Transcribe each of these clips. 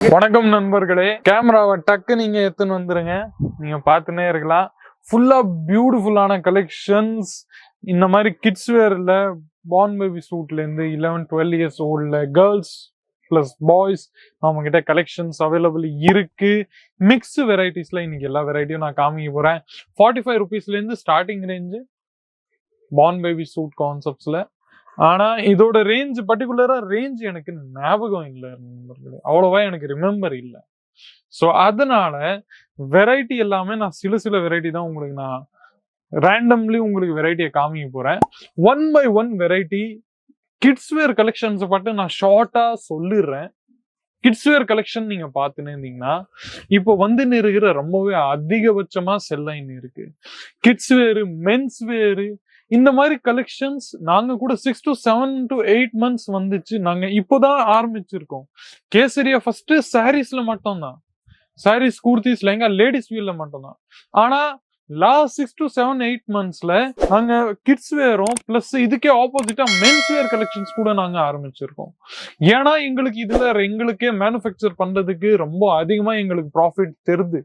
வணக்கம் நண்பர்களே. கேமராவை டக்கு நீங்க எடுத்துன்னு வந்துருங்க. நீங்க பார்த்துனே இருக்கலாம். ஃபுல்லா பியூட்டிஃபுல்லான கலெக்ஷன்ஸ் இந்த மாதிரி கிட்ஸ் வேர்ல பார்ன் பேபி சூட்ல இருந்து இலவன் டுவெல் இயர்ஸ் ஓல்ட்ல கேர்ள்ஸ் பிளஸ் பாய்ஸ் நம்ம கிட்ட கலெக்ஷன்ஸ் அவைலபிள் இருக்கு. மிக்ஸ் வெரைட்டிஸ்ல இன்னைக்கு எல்லா வெரைட்டியும் நான் காமிக்க போறேன். ஃபார்ட்டி ஃபைவ் ருபீஸ்ல இருந்து starting range born baby suit கான்செப்ட்ஸ்ல ஆனா இதோட ரேஞ்ச் பர்டிகுலரா ரேஞ்ச் எனக்கு ஞாபகம் இல்லை நண்பர்களே. அவ்வளவா எனக்கு ரிமெம்பர் இல்லை. ஸோ அதனால வெரைட்டி எல்லாமே நான் சில சில வெரைட்டி தான் உங்களுக்கு நான் ரேண்டம்லி உங்களுக்கு வெரைட்டியை காமிக்க போறேன். One by one variety kids wear கலெக்ஷன்ஸை பார்த்து நான் ஷார்ட்டா சொல்லிடுறேன். கிட்ஸ் வேர் கலெக்ஷன் நீங்க பார்த்துன்னு இருந்தீங்கன்னா இப்போ வந்து இருக்கிற ரொம்பவே அதிகபட்சமா செல்லைன் இருக்கு. கிட்ஸ்வேரு மென்ஸ் வேரு இந்த மாதிரி கலெக்ஷன்ஸ் நாங்க கூட six to seven to eight months வந்துச்சு. நாங்க இப்போதான் ஆரம்பிச்சிருக்கோம். கேசரியா ஃபர்ஸ்ட் சாரீஸ்ல மட்டும்தான். சாரீஸ் குர்த்திஸ் லெங்கா லேடிஸ் வீல்ல மட்டும்தான். ஆனா last six to seven eight மந்த்ஸ்ல நாங்க கிட்ஸ் வேரும் பிளஸ் இதுக்கே ஆப்போசிட்டா மென்ஸ் வேர் கலெக்ஷன்ஸ் கூட நாங்க ஆரம்பிச்சிருக்கோம். ஏன்னா எங்களுக்கு இதுல எங்களுக்கே மேனுஃபேக்சர் பண்றதுக்கு ரொம்ப அதிகமா எங்களுக்கு ப்ராஃபிட் தெரிது.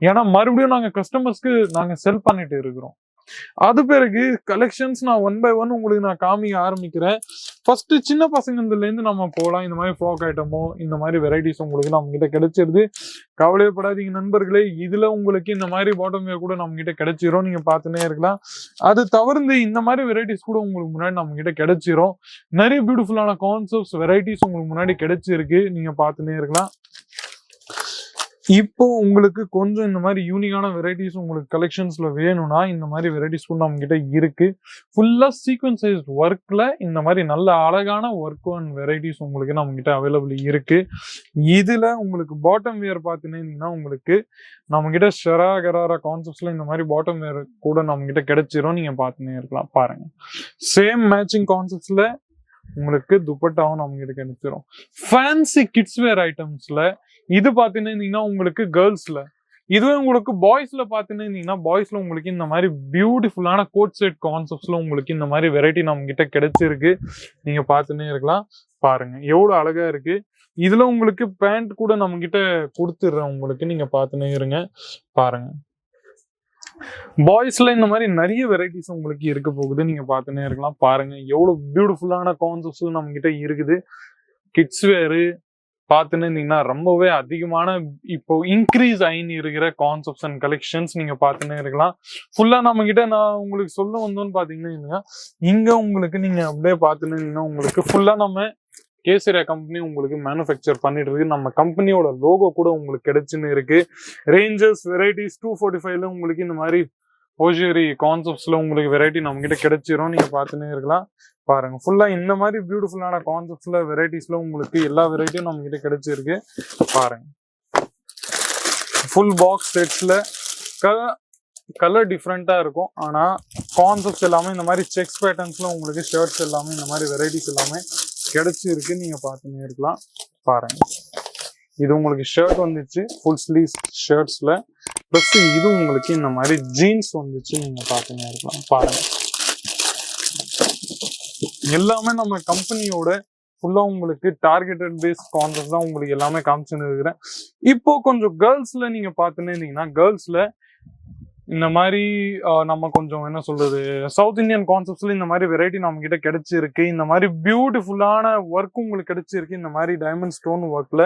ஏன்னா மறுபடியும் நாங்க கஸ்டமர்ஸ்க்கு நாங்க செல் பண்ணிட்டு இருக்கிறோம். அது பிறகு கலெக்ஷன்ஸ் நான் ஒன் பை ஒன் உங்களுக்கு நான் காமிக்க ஆரம்பிக்கிறேன். ஃபர்ஸ்ட் சின்ன பசங்கள்ல இருந்து நம்ம போகலாம் இந்த மாதிரி ஃப்ராக் ஐட்டமோ இந்த மாதிரி வெரைட்டிஸ் உங்களுக்கு நம்ம கிட்ட கிடைச்சிருது. கவலையப்படாதீங்க நண்பர்களே. இதுல உங்களுக்கு இந்த மாதிரி பாட்டம் வேர் கூட நம்ம கிட்ட கிடைச்சிரும். நீங்க பார்த்துனே இருக்கலாம். அது தவிர்த்து இந்த மாதிரி வெரைட்டிஸ் கூட உங்களுக்கு முன்னாடி நம்ம கிட்ட கிடைச்சிரும். நிறைய பியூட்டிஃபுல்லான கான்செப்ட்ஸ் வெரைட்டிஸ் உங்களுக்கு முன்னாடி கிடைச்சிருக்கு. நீங்க பார்த்துனே இருக்கலாம். இப்போ உங்களுக்கு கொஞ்சம் இந்த மாதிரி யூனிக்கான வெரைட்டிஸ் உங்களுக்கு கலெக்ஷன்ஸ்ல வேணும்னா இந்த மாதிரி வெரைட்டிஸ் கூட நம்ம கிட்ட இருக்கு ஃபுல்லா சீக்வன்ஸ் சைஸ் ஒர்க்ல இந்த மாதிரி நல்ல அழகான ஒர்க் அண்ட் வெரைட்டிஸ் உங்களுக்கு நம்ம கிட்ட அவைலபிள் இருக்கு. இதுல உங்களுக்கு பாட்டம் வியர் பார்த்தீங்கன்னா உங்களுக்கு நம்ம கிட்ட ஷெரா கராரா கான்செப்ட்ஸ்ல இந்த மாதிரி பாட்டம் வியர் கூட நம்ம கிட்ட கிடைச்சிரும். நீங்க பார்த்துனே இருக்கலாம் பாருங்க. சேம் மேட்சிங் கான்செப்ட்ஸ்ல உங்களுக்கு துப்பட்டாவும் நம்ம கிட்ட கிடைச்சிரும் ஃபேன்சி கிட்ஸ் வேர் ஐட்டம்ஸ்ல இது பாத்தீங்கன்னா உங்களுக்கு கேர்ள்ஸ்ல இதுவே உங்களுக்கு பாய்ஸ்ல பாத்தீங்கன்னா பாய்ஸ்ல உங்களுக்கு இந்த மாதிரி பியூட்டிஃபுல்லான கோட் செட் கான்செப்ட்ஸ்ல உங்களுக்கு இந்த மாதிரி வெரைட்டி நம்ம கிட்ட கிடைச்சிருக்கு. நீங்க பார்த்துன்னே இருக்கலாம். பாருங்க. எவ்வளவு அழகா இருக்கு. இதுல உங்களுக்கு பேண்ட் கூட நம்ம கிட்ட கொடுத்துடுறேன். உங்களுக்கு நீங்க பார்த்துன்னே இருங்க. பாருங்க. பாய்ஸ்ல இந்த மாதிரி நிறைய வெரைட்டிஸ் உங்களுக்கு இருக்க போகுது. நீங்க பார்த்துனே இருக்கலாம். பாருங்க எவ்வளவு பியூட்டிஃபுல்லான கான்செப்ட்ஸும் நம்ம கிட்ட இருக்குது. கிட்ஸ் வேரு பார்த்துன்னு இருந்தீங்கன்னா ரொம்பவே அதிகமான இப்போ இன்க்ரீஸ் ஆயின்னு இருக்கிற கான்செப்ட்ஸ் அண்ட் கலெக்ஷன்ஸ் நீங்க பார்த்துன்னே இருக்கலாம். ஃபுல்லா நம்ம கிட்ட நான் உங்களுக்கு சொல்ல வந்தோம்னு பாத்தீங்கன்னா இங்க உங்களுக்கு நீங்க அப்படியே பார்த்துன்னு இருந்தீங்கன்னா உங்களுக்கு ஃபுல்லா நம்ம கேசரியா கம்பெனி உங்களுக்கு மேனுஃபேக்சர் பண்ணிட்டு இருக்கு நம்ம கம்பெனியோட லோகோ கூட உங்களுக்கு கிடைச்சுன்னு இருக்கு. ரேஞ்சஸ் வெரைட்டிஸ் டூ ஃபோர்ட்டி ஃபைவ்ல உங்களுக்கு இந்த மாதிரி ஓஷரி கான்செப்ட்ஸ்ல உங்களுக்கு வெரைட்டி நம்ம கிட்ட கிடைச்சிரும். நீங்க பார்த்துன்னே இருக்கலாம். பாருங்க. ஃபுல்லா இந்த மாதிரி பியூட்டிஃபுல்லான கான்செப்ட்ஸ்ல வெரைட்டிஸ்ல உங்களுக்கு எல்லா வெரைட்டியும் நம்ம கிட்ட கிடைச்சிருக்கு. பாருங்க. ஃபுல் பாக்ஸ் செட்ஸ்ல கலர் கலர் டிஃப்ரெண்டா இருக்கும். ஆனா கான்செப்ட்ஸ் எல்லாமே இந்த மாதிரி செக்ஸ் பேட்டர்ன்ஸ்ல உங்களுக்கு ஷர்ட்ஸ் எல்லாமே இந்த மாதிரி வெரைட்டிஸ் எல்லாமே கிடைச்சிருக்கு நீங்க பார்த்துன்னே இருக்கலாம். பாருங்க. இது உங்களுக்கு ஷர்ட் வந்துச்சு. ஃபுல் ஸ்லீவ் ஷர்ட்ஸ்ல ப்ளஸ் இது உங்களுக்கு இந்த மாதிரி ஜீன்ஸ் வந்துச்சு நீங்க பார்த்துன்னே இருக்கலாம். பாருங்க. எல்லாமே நம்ம கம்பெனியோட ஃபுல்லா உங்களுக்கு டார்கெட்டட் பேஸ் கான்செப்ட் தான் உங்களுக்கு எல்லாமே காமிச்சுன்னு இருக்கிறேன். இப்போ கொஞ்சம் கேர்ள்ஸ்ல நீங்க பார்த்துன்னு இருந்தீங்கன்னா கேர்ள்ஸ்ல இந்த மாதிரி நம்ம கொஞ்சம் என்ன சொல்றது சவுத் இந்தியன் கான்செப்ட்ஸ்ல இந்த மாதிரி வெரைட்டி நம்ம கிட்ட கிடைச்சிருக்கு. இந்த மாதிரி பியூட்டிஃபுல்லான ஒர்க் உங்களுக்கு கிடைச்சிருக்கு. இந்த மாதிரி டைமண்ட் ஸ்டோன் ஒர்க்ல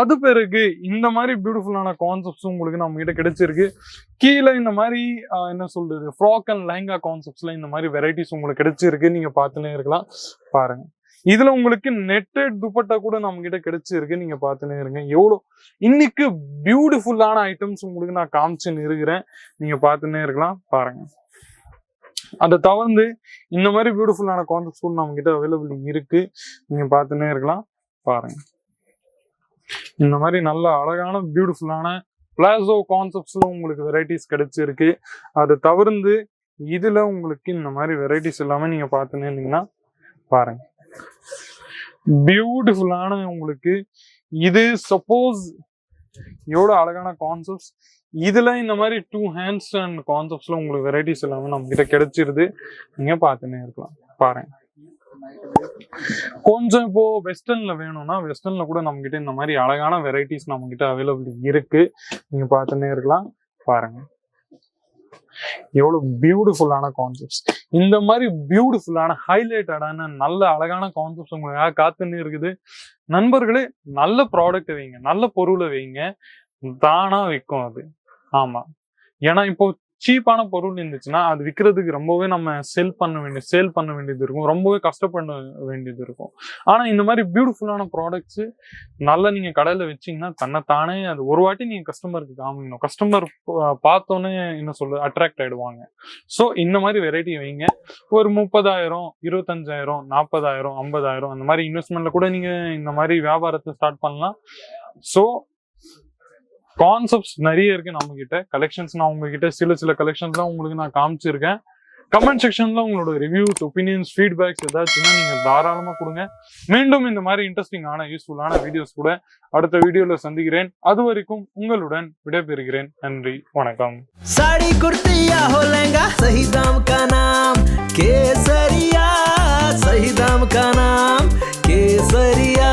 அது பிறகு இந்த மாதிரி பியூட்டிஃபுல்லான கான்செப்ட்ஸ் உங்களுக்கு நம்ம கிட்ட கிடைச்சிருக்கு. கீழே இந்த மாதிரி என்ன சொல்றது ஃப்ராக் அண்ட் லெஹங்கா கான்செப்ட்ஸ்ல இந்த மாதிரி வெரைட்டிஸ் உங்களுக்கு கிடைச்சிருக்கு. நீங்க பார்த்துன்னே இருக்கலாம். பாருங்க. இதுல உங்களுக்கு நெட்டட் துப்பட்டா கூட நம்ம கிட்ட கிடைச்சிருக்கு. நீங்க பார்த்துனே இருங்க. எவ்வளோ இன்னைக்கு பியூட்டிஃபுல்லான ஐட்டம்ஸ் உங்களுக்கு நான் காமிச்சுன்னு இருக்கிறேன் நீங்க பார்த்துன்னே இருக்கலாம். பாருங்க. அதை தவிர்த்து இந்த மாதிரி பியூட்டிஃபுல்லான கான்செப்ட்ஸ் கூட நம்ம கிட்ட அவைலபிள் இருக்கு. நீங்க பார்த்துன்னே இருக்கலாம். பாருங்க. இந்த மாதிரி நல்ல அழகான பியூட்டிஃபுல்லான பிளாசோ கான்செப்ட்ஸ்ல உங்களுக்கு வெரைட்டிஸ் கிடைச்சிருக்கு. அதை தவிர்த்து இதுல உங்களுக்கு இந்த மாதிரி வெரைட்டிஸ் எல்லாமே நீங்க பார்த்துன்னே இருந்தீங்கன்னா பாருங்க. பியூட்டிஃபுல்லான உங்களுக்கு இது சப்போஸ் எவ்வளவு அழகான கான்செப்ட்ஸ் இதுல இந்த மாதிரி டூ ஹேண்ட்ஸ் அண்ட் கான்செப்ட்ஸ்ல உங்களுக்கு வெரைட்டிஸ் எல்லாமே நம்ம கிட்ட கிடைச்சிருது. நீங்க பார்த்துன்னே இருக்கலாம் பாருங்க. கொஞ்சம் இப்போ வெஸ்டர்ன்ல வேணும்னா வெஸ்டர்ன்ல கூட நம்ம கிட்ட இந்த மாதிரி அழகான வெரைட்டிஸ் நம்ம கிட்ட அவைலபிள் இருக்கு. நீங்க பார்த்துன்னே இருக்கலாம் பாருங்க. எவ்வளவு பியூட்டிஃபுல்லான கான்செப்ட்ஸ் இந்த மாதிரி பியூட்டிஃபுல்லான ஹைலைட்டடான நல்ல அழகான கான்செப்ட்ஸ் உங்களுக்காக காத்துன்னு இருக்குது. நண்பர்களே நல்ல ப்ராடக்ட் வைங்க நல்ல பொருளை வைங்க தானா விற்கும் அது. ஆமா. ஏன்னா இப்போ சீப்பான பொருள் இருந்துச்சுன்னா அது விற்கிறதுக்கு ரொம்பவே நம்ம செல் பண்ண வேண்டிய சேல் பண்ண வேண்டியது இருக்கும். ரொம்பவே கஷ்டப்பட வேண்டியது இருக்கும். ஆனால் இந்த மாதிரி பியூட்டிஃபுல்லான ப்ராடக்ட்ஸ் நல்லா நீங்கள் கடையில் வச்சீங்கன்னா தன்னைத்தானே அது ஒரு வாட்டி நீங்கள் கஸ்டமருக்கு காமிக்கணும். கஸ்டமர் பார்த்தோன்னே என்ன சொல்ல அட்ராக்ட் ஆகிடுவாங்க ஸோ இந்த மாதிரி வெரைட்டி வைங்க. ஒரு முப்பதாயிரம் இருபத்தஞ்சாயிரம் நாற்பதாயிரம் ஐம்பதாயிரம் அந்த மாதிரி இன்வெஸ்ட்மெண்ட்டில் கூட நீங்கள் இந்த மாதிரி வியாபாரத்தை ஸ்டார்ட் பண்ணலாம். ஸோ கான்செப்ட்ஸ் நிறைய இருக்கு நம்ம கிட்ட கலெக்ஷன்ஸ் நான் உங்ககிட்ட சில சில கலெக்ஷன்ஸ்லாம் உங்களுக்கு நான் காமிச்சிருக்கேன். கமெண்ட் செக்ஷன்ல உங்களோட ரிவ்யூஸ் ஒப்பீனியன்ஸ் ஃபீட்பேக்ஸ் ஏதாச்சும்னா நீங்க தாராளமா கொடுங்க. மீண்டும் இந்த மாதிரி இன்ட்ரெஸ்டிங்கான யூஸ்ஃபுல்லான வீடியோஸ் கூட அடுத்த வீடியோல சந்திக்கிறேன். அது வரைக்கும் உங்களுடன் விடைபெறுகிறேன். நன்றி வணக்கம். சாடி குர்த்தியா ஹோலங்கா சஹிதாம் கா கேசரியா சஹிதாம் கா கேசரியா